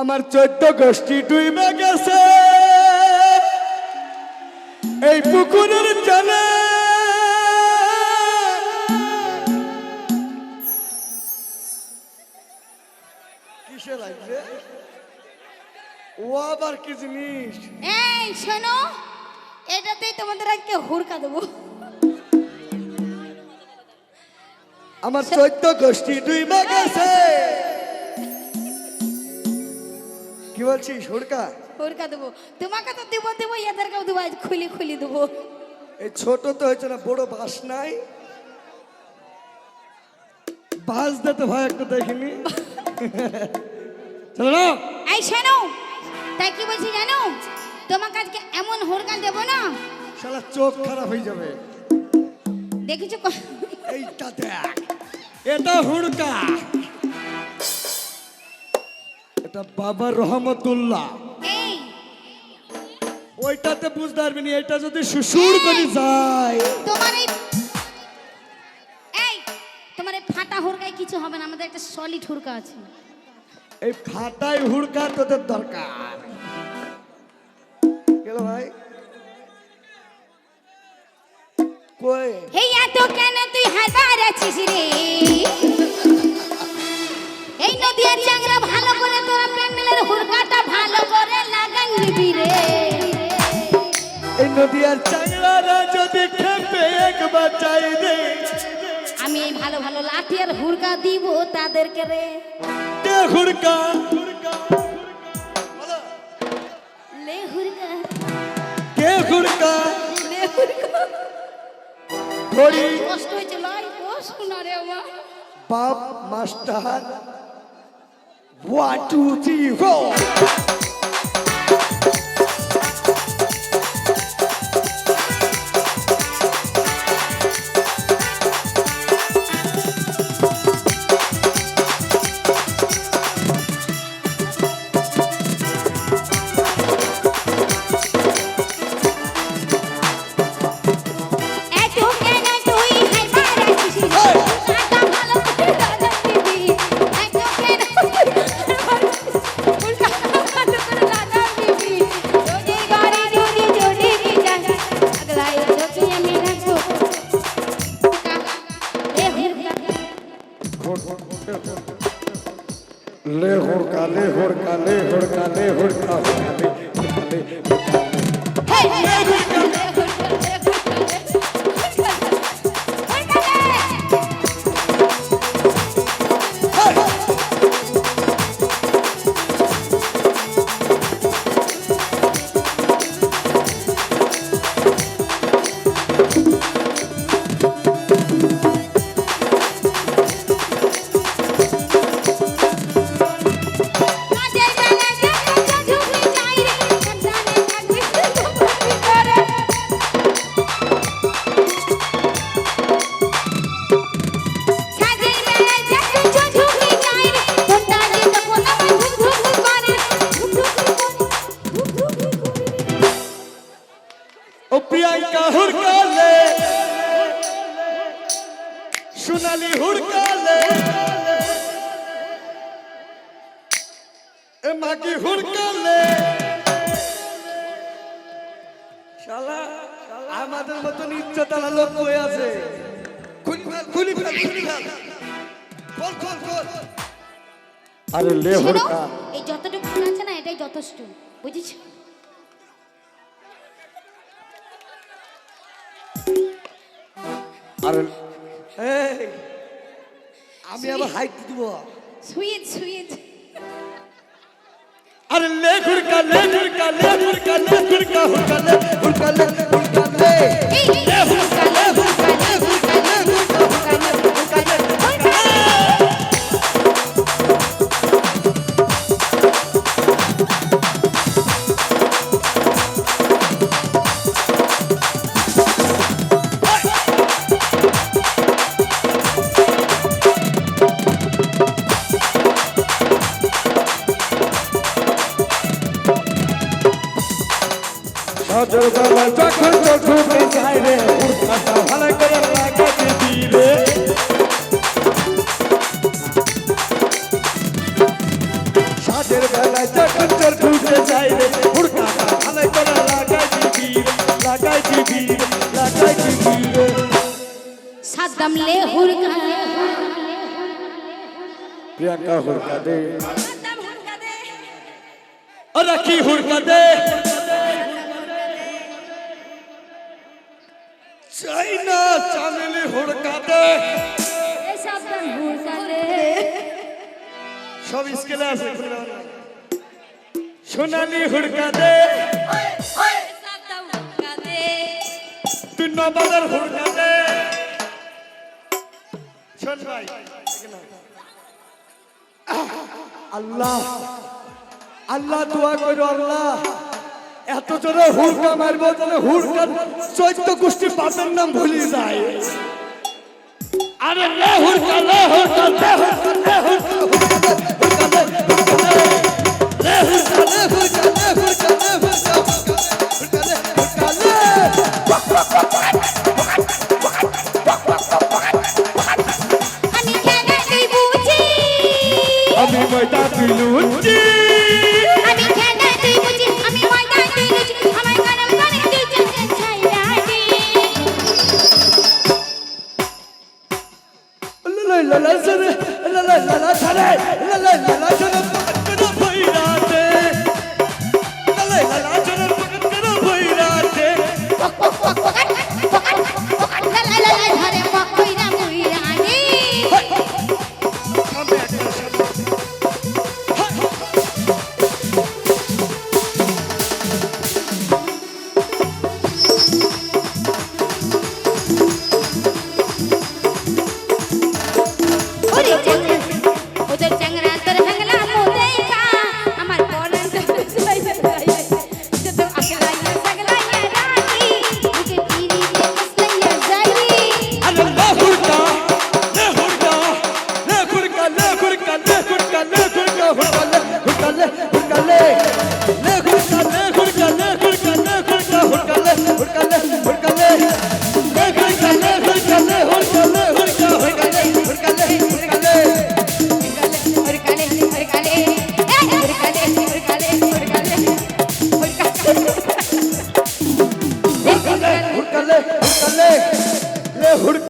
আমার চোদ্দ গোষ্ঠী ডুইবে গেছে। এই পুকুরের জলে কিসে লাগবে? ও আবার কি জিনিস? এই শোনো এটাতেই তোমাদের আজকে হুড়কা দেবো। আমার চৈত্য গোষ্ঠী ডুইবে গেছে। কি বলছিস হুড়কা? হুড়কা দেবো। তোমাকে তো দেবো দেবো এদেরকেও দেবো আজ খুলি খুলি দেবো। এই ছোট তো হয়েছে না বড় বাস নাই। বাস দে তো ভাই একটু দেখিনি চলো না এই শোনো তাই কি বলছি জানো? তোমাকে আজকে এমন হুড়কা দেবো না। শালা চোখ খারাপ হয়ে যাবে। দেখেছ এইটা দেখ। এটা হুড়কা। এটা বাবা রহমতুল্লাহ। ওইটাতে বুঝতে পারবি না এটা যদি সুসুর করে যায়। তোমার এই তোমার এই ফাটা হুড়কায় কিছু হবে না আমাদের একটা সলিড হুড়কা আছে। এই ফাটাই হুড়কা তোদের দরকার। গেল ভাই। কই? এই এত কেন তুই হাজার আছিস রে? এই নদীয়ার চাংড়ারা যদি খেপে একবার চাই রে। আমি এই ভালো ভালো লাঠি আর হুড়কা দিব তাদেরকে রে। কে হুড়কা? লে হুড়কা। কে হুড়কা? লে হুড়কা। ধরি কষ্ট হয়েছে লাই ও শোনা রে আমার বাপ master one two three four ले हुड़का ले हुड़का ले हुड़का ले हुड़का ले हुड़का ले ও প্রিয়াঙ্কা হুরকালে সোনালি হুরকালে এ মাগি হুরকালে আমাদের মতন ইচ্ছা তারা লোক হয়ে আছে? আরে লে হুরকা এই যতটুকু আছে না এটাই যথেষ্ট বুঝেছ? আর আমি আবার হাইট দিব। Sweet sweet. আর লে ঘুরকা লে ঘুরকা লে ঘুরকা লে ঘুরকা হুরকা লে ঘুরকা লে সজল বাবা যখন তো ঢুকে যায় রে উঠাটা ভালো করে লাগে দিলে সাজে রাতের বেলায় যখন তোর ঢুকতে চাই রে হুড়কাটা খানায় তোরা লাগাই দিবি লাগাই দিবি লাগাই দিবি রে সাদ্দাম লে হুরকা প্রিয়াঙ্কা হুড়কা দে ওরা কি হুড়কা দে চাই না চামেলি হুড়কা দে। সব স্কেলে আছে সোনালি হুড়কা দে। তুই নবাবের হুড়কা দে। শোন ভাই। আল্লাহ। আল্লাহ দোয়া করো আল্লাহ। এত জোরে হুড়কা মারবো যেন হুড়কা চৈত্য গোষ্ঠী বাপের নাম ভুলি যায় আরে লে হুড়কা লে হুড়কা লে হুড়কা লে হুড়কা আমি 来来来来兄弟